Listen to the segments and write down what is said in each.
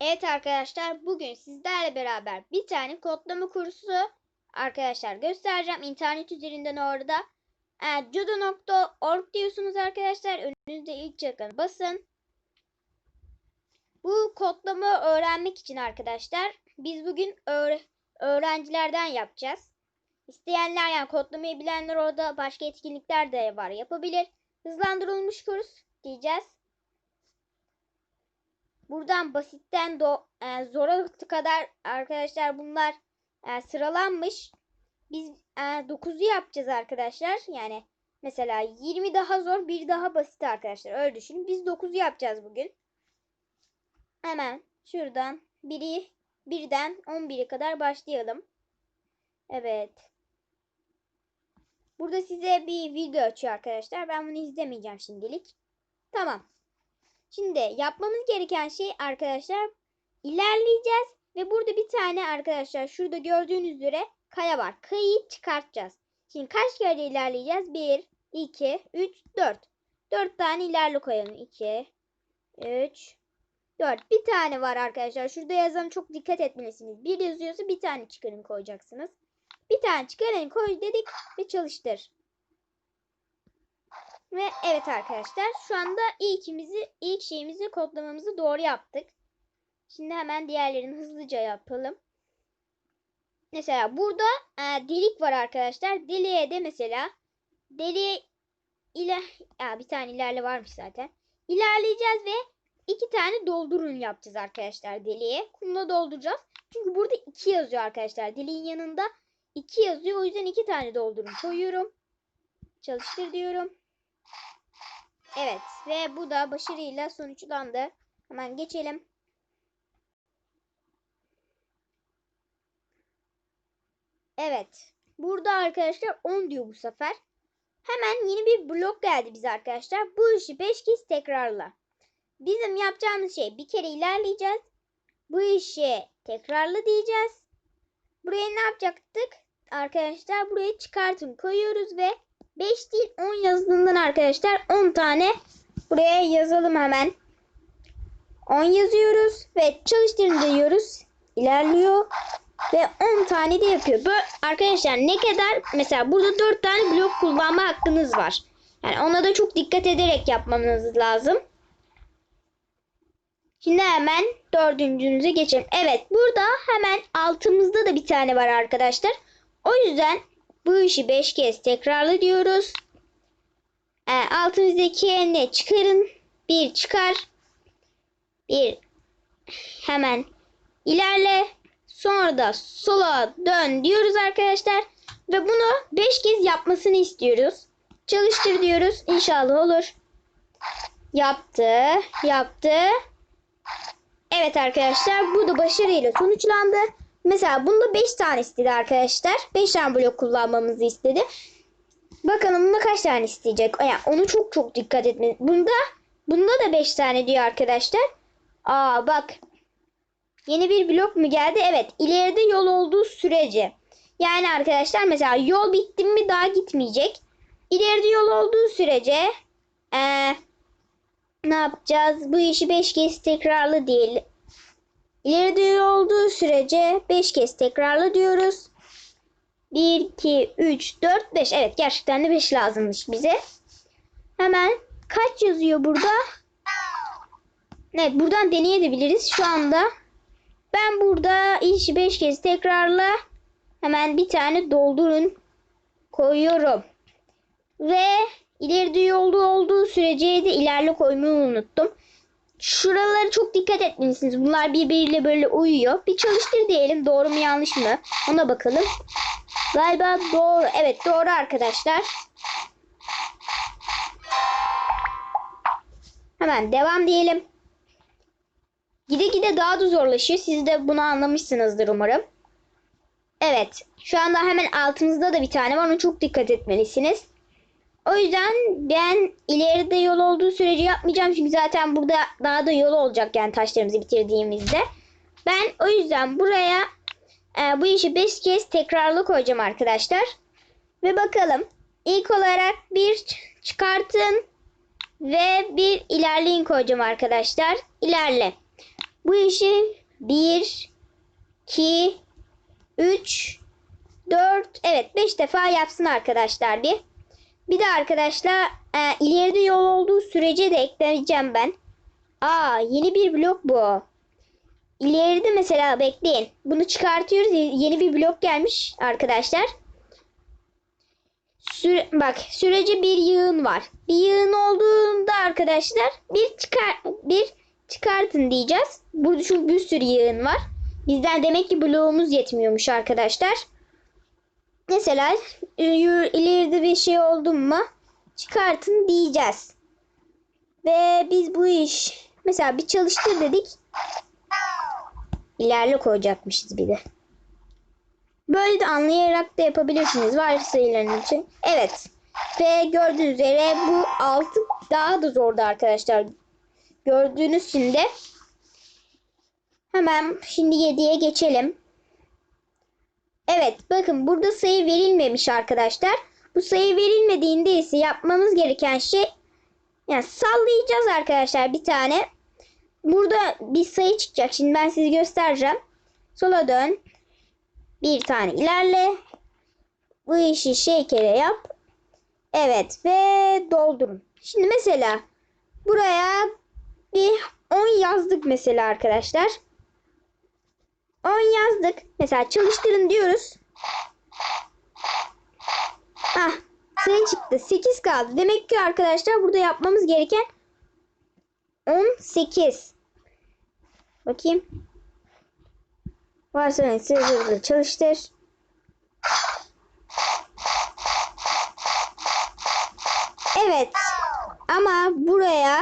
Evet arkadaşlar bugün sizlerle beraber bir tane kodlama kursu arkadaşlar göstereceğim. İnternet üzerinden orada e, judo.org diyorsunuz arkadaşlar. Önünüzde ilk çıkan basın. Bu kodlama öğrenmek için arkadaşlar biz bugün öğ- öğrencilerden yapacağız. İsteyenler yani kodlamayı bilenler orada başka etkinlikler de var yapabilir. Hızlandırılmış kurs diyeceğiz. Buradan basitten do e, zora kadar arkadaşlar bunlar e, sıralanmış. Biz e, 9'u yapacağız arkadaşlar. Yani mesela 20 daha zor, bir daha basit arkadaşlar. Öyle düşünün. Biz 9'u yapacağız bugün. Hemen şuradan biri birden 11'e kadar başlayalım. Evet. Burada size bir video açıyor arkadaşlar. Ben bunu izlemeyeceğim şimdilik. Tamam. Şimdi yapmamız gereken şey arkadaşlar ilerleyeceğiz ve burada bir tane arkadaşlar şurada gördüğünüz üzere kaya var. Kayayı çıkartacağız. Şimdi kaç kere ilerleyeceğiz? 1, 2, 3, 4. 4 tane ilerle koyalım. 2, 3, 4. Bir tane var arkadaşlar. Şurada yazan çok dikkat etmelisiniz. Bir yazıyorsa bir tane çıkarın koyacaksınız. Bir tane çıkarın koy dedik ve çalıştır. Ve evet arkadaşlar şu anda ilkimizi ilk şeyimizi kodlamamızı doğru yaptık. Şimdi hemen diğerlerini hızlıca yapalım. Mesela burada e, delik var arkadaşlar. Deliğe de mesela deliğe ile ya bir tane ilerle varmış zaten. İlerleyeceğiz ve iki tane doldurun yapacağız arkadaşlar deliğe. Kumla dolduracağız. Çünkü burada iki yazıyor arkadaşlar. Deliğin yanında iki yazıyor. O yüzden iki tane doldurun koyuyorum. Çalıştır diyorum. Evet ve bu da başarıyla sonuçlandı. Hemen geçelim. Evet. Burada arkadaşlar 10 diyor bu sefer. Hemen yeni bir blok geldi bize arkadaşlar. Bu işi 5 kez tekrarla. Bizim yapacağımız şey bir kere ilerleyeceğiz. Bu işi tekrarla diyeceğiz. Buraya ne yapacaktık? Arkadaşlar buraya çıkartın koyuyoruz ve 5 değil 10 yazdığından arkadaşlar 10 tane buraya yazalım hemen. 10 yazıyoruz ve çalıştırın diyoruz. İlerliyor ve 10 tane de yapıyor. Böyle arkadaşlar ne kadar mesela burada 4 tane blok kullanma hakkınız var. Yani ona da çok dikkat ederek yapmanız lazım. Şimdi hemen dördüncünüze geçelim. Evet burada hemen altımızda da bir tane var arkadaşlar. O yüzden bu işi 5 kez tekrarla diyoruz. E, altımızdaki ne çıkarın. Bir çıkar. Bir hemen ilerle. Sonra da sola dön diyoruz arkadaşlar. Ve bunu 5 kez yapmasını istiyoruz. Çalıştır diyoruz. İnşallah olur. Yaptı. Yaptı. Evet arkadaşlar bu da başarıyla sonuçlandı. Mesela bunda 5 tane istedi arkadaşlar. 5 tane blok kullanmamızı istedi. Bakalım bunda kaç tane isteyecek? Yani onu çok çok dikkat etmeyin. Bunda bunda da 5 tane diyor arkadaşlar. Aa bak. Yeni bir blok mu geldi? Evet. ileride yol olduğu sürece. Yani arkadaşlar mesela yol bitti mi daha gitmeyecek. İleride yol olduğu sürece ee, ne yapacağız? Bu işi 5 kez tekrarlı değil. İleride olduğu sürece 5 kez tekrarla diyoruz. 1, 2, 3, 4, 5. Evet gerçekten de 5 lazımmış bize. Hemen kaç yazıyor burada? Evet buradan deneyebiliriz şu anda. Ben burada işi 5 kez tekrarla. Hemen bir tane doldurun. Koyuyorum. Ve ileride yolda olduğu sürece de ilerle koymayı unuttum. Şuralara çok dikkat etmelisiniz. Bunlar birbiriyle böyle uyuyor. Bir çalıştır diyelim. Doğru mu yanlış mı? Ona bakalım. Galiba doğru. Evet doğru arkadaşlar. Hemen devam diyelim. Gide gide daha da zorlaşıyor. Siz de bunu anlamışsınızdır umarım. Evet. Şu anda hemen altımızda da bir tane var. Ona çok dikkat etmelisiniz. O yüzden ben ileride yol olduğu sürece yapmayacağım. Çünkü zaten burada daha da yol olacak yani taşlarımızı bitirdiğimizde. Ben o yüzden buraya e, bu işi 5 kez tekrarlı koyacağım arkadaşlar. Ve bakalım. İlk olarak bir çıkartın ve bir ilerleyin koyacağım arkadaşlar. İlerle. bu işi 1, 2, 3, 4, evet 5 defa yapsın arkadaşlar bir. Bir de arkadaşlar e, ileride yol olduğu sürece de ekleyeceğim ben. Aa yeni bir blok bu. İleride mesela bekleyin. Bunu çıkartıyoruz. Yeni bir blok gelmiş arkadaşlar. Süre, bak sürece bir yığın var. Bir yığın olduğunda arkadaşlar bir çıkar bir çıkartın diyeceğiz. Burada çünkü bir sürü yığın var. Bizden demek ki bloğumuz yetmiyormuş arkadaşlar. Mesela e, ileride bir şey oldu mu çıkartın diyeceğiz. Ve biz bu iş mesela bir çalıştır dedik. İlerle koyacakmışız bir de. Böyle de anlayarak da yapabilirsiniz varsayıların için. Evet. Ve gördüğünüz üzere bu altı daha da zordu arkadaşlar. Gördüğünüz şimdi hemen şimdi 7'ye geçelim. Evet bakın burada sayı verilmemiş arkadaşlar. Bu sayı verilmediğinde ise yapmamız gereken şey yani sallayacağız arkadaşlar bir tane. Burada bir sayı çıkacak. Şimdi ben size göstereceğim. Sola dön. Bir tane ilerle. Bu işi şey kere yap. Evet ve doldurun. Şimdi mesela buraya bir 10 yazdık mesela arkadaşlar. 10 yazdık. Mesela çalıştırın diyoruz. Ah sayı çıktı. 8 kaldı. Demek ki arkadaşlar burada yapmamız gereken 18. Bakayım. Varsa sözlüğü çalıştır. Evet. Ama buraya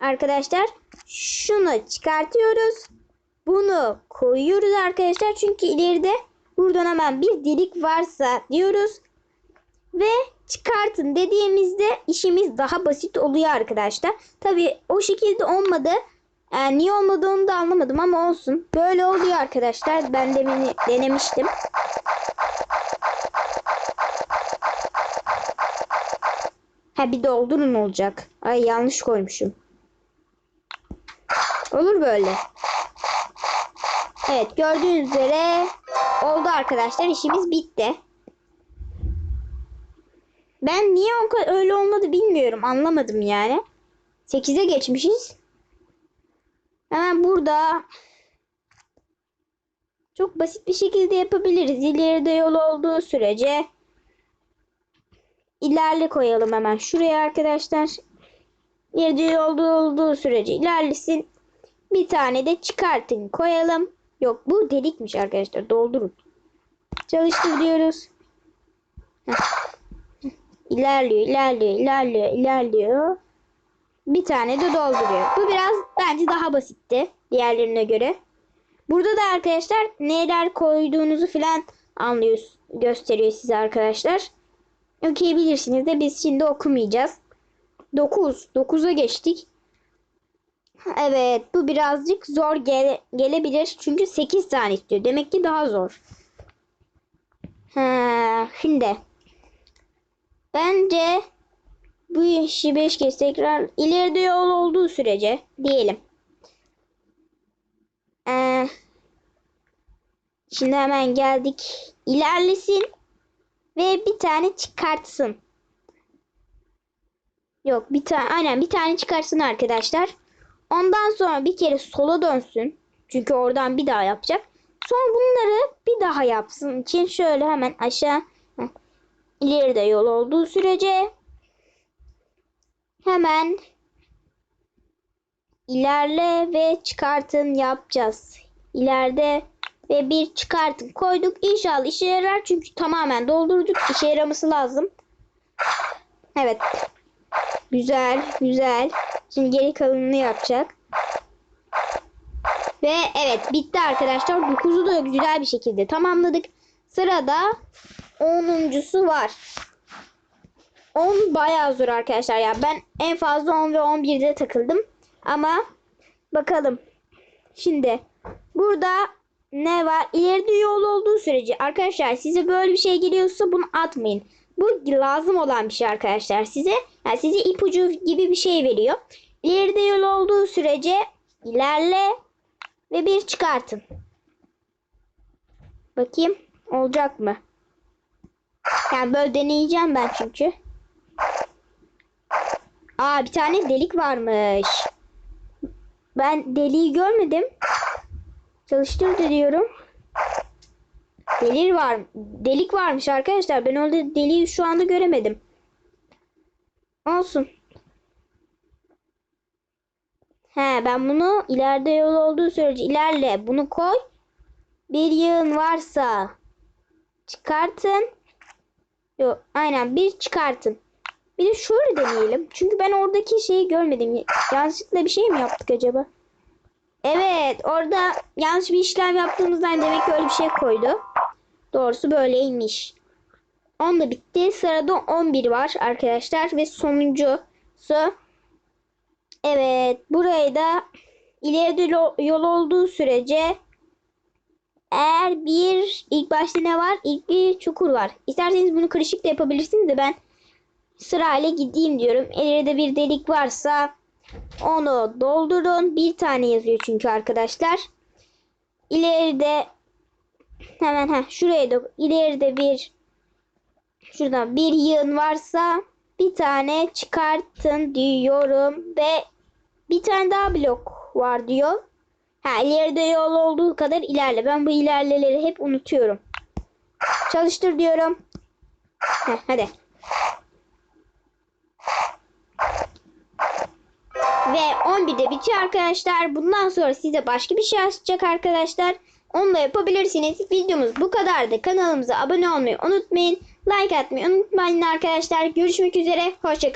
arkadaşlar şunu çıkartıyoruz. Bunu koyuyoruz arkadaşlar. Çünkü ileride buradan hemen bir delik varsa diyoruz. Ve çıkartın dediğimizde işimiz daha basit oluyor arkadaşlar. Tabi o şekilde olmadı. Yani niye olmadığını da anlamadım ama olsun. Böyle oluyor arkadaşlar. Ben de denemiştim. Ha bir doldurun olacak. Ay yanlış koymuşum. Olur böyle. Evet gördüğünüz üzere oldu arkadaşlar. İşimiz bitti. Ben niye öyle olmadı bilmiyorum. Anlamadım yani. 8'e geçmişiz. Hemen burada çok basit bir şekilde yapabiliriz. İleride yol olduğu sürece ilerle koyalım hemen şuraya arkadaşlar. İleride yol olduğu sürece ilerlesin. Bir tane de çıkartın koyalım. Yok bu delikmiş arkadaşlar. Doldurun. Çalıştır diyoruz. İlerliyor, ilerliyor, ilerliyor, ilerliyor. Bir tane de dolduruyor. Bu biraz bence daha basitti diğerlerine göre. Burada da arkadaşlar neler koyduğunuzu falan anlıyor, gösteriyor size arkadaşlar. Okuyabilirsiniz de biz şimdi okumayacağız. 9. 9'a geçtik. Evet bu birazcık zor gele, gelebilir. Çünkü 8 tane istiyor. Demek ki daha zor. Ha, şimdi. Bence bu işi 5 kez tekrar ileride yol olduğu sürece diyelim. Ee, şimdi hemen geldik. İlerlesin ve bir tane çıkartsın. Yok bir tane aynen bir tane çıkarsın arkadaşlar. Ondan sonra bir kere sola dönsün. Çünkü oradan bir daha yapacak. Sonra bunları bir daha yapsın için şöyle hemen aşağı ileride yol olduğu sürece hemen ilerle ve çıkartın yapacağız. İleride ve bir çıkartın koyduk. İnşallah işe yarar çünkü tamamen doldurduk. İşe yaraması lazım. Evet. Güzel, güzel. Şimdi geri kalanını yapacak. Ve evet bitti arkadaşlar. 9'u da güzel bir şekilde tamamladık. Sırada 10'uncusu var. 10 bayağı zor arkadaşlar ya. Ben en fazla 10 ve 11'de takıldım. Ama bakalım. Şimdi burada ne var? İleride yol olduğu sürece arkadaşlar size böyle bir şey geliyorsa bunu atmayın. Bu lazım olan bir şey arkadaşlar size. Yani size ipucu gibi bir şey veriyor. İleride yol olduğu sürece ilerle ve bir çıkartın. Bakayım olacak mı? Yani böyle deneyeceğim ben çünkü. Aa bir tane delik varmış. Ben deliği görmedim. Çalıştır diyorum. Delir var. Delik varmış arkadaşlar. Ben orada deliği şu anda göremedim. Olsun. He ben bunu ileride yol olduğu sürece ilerle. Bunu koy. Bir yığın varsa çıkartın. Yok aynen bir çıkartın. Bir de şöyle deneyelim. Çünkü ben oradaki şeyi görmedim. Yanlışlıkla bir şey mi yaptık acaba? Evet orada yanlış bir işlem yaptığımızdan demek ki öyle bir şey koydu. Doğrusu böyleymiş. 10 da bitti. Sırada 11 var arkadaşlar ve sonuncusu. Evet burayı da ileride yol olduğu sürece eğer bir ilk başta ne var? İlk bir çukur var. İsterseniz bunu kırışık da yapabilirsiniz de ben sırayla gideyim diyorum. İleride bir delik varsa onu doldurun. Bir tane yazıyor çünkü arkadaşlar. İleride hemen ha şuraya da ileride bir şuradan bir yığın varsa bir tane çıkartın diyorum ve bir tane daha blok var diyor. Ha ileride yol olduğu kadar ilerle. Ben bu ilerleleri hep unutuyorum. Çalıştır diyorum. Heh, hadi. Ve 11'de bitiyor arkadaşlar. Bundan sonra size başka bir şey açacak arkadaşlar. Onu da yapabilirsiniz. Videomuz bu kadardı. Kanalımıza abone olmayı unutmayın. Like atmayı unutmayın arkadaşlar. Görüşmek üzere. Hoşçakalın.